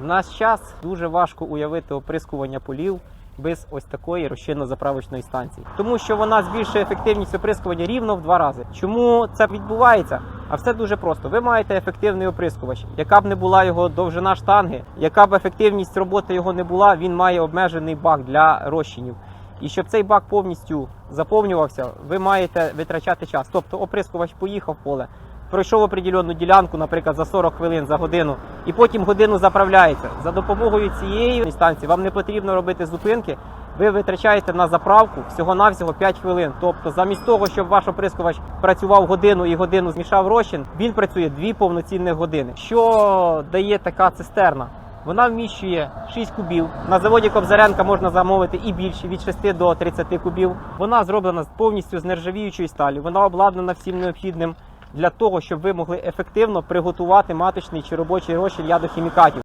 В наш час дуже важко уявити оприскування полів без ось такої розчинно-заправочної станції, тому що вона збільшує ефективність оприскування рівно в два рази. Чому це відбувається? А все дуже просто. Ви маєте ефективний оприскувач. Яка б не була його довжина штанги, яка б ефективність роботи його не була, він має обмежений бак для розчинів. І щоб цей бак повністю заповнювався, ви маєте витрачати час. Тобто оприскувач поїхав в поле, пройшов определенну ділянку, наприклад, за 40 хвилин за годину, і потім годину заправляється. За допомогою цієї станції вам не потрібно робити зупинки. Ви витрачаєте на заправку всього-навсього 5 хвилин. Тобто, замість того, щоб ваш оприскувач працював годину і годину змішав розчин, він працює 2 повноцінних години. Що дає така цистерна? Вона вміщує 6 кубів. На заводі Кобзаренка можна замовити і більше від 6 до 30 кубів. Вона зроблена повністю з нержавіючої сталі. Вона обладнана всім необхідним для того, щоб ви могли ефективно приготувати маточний чи робочий розчин ядохімікатів.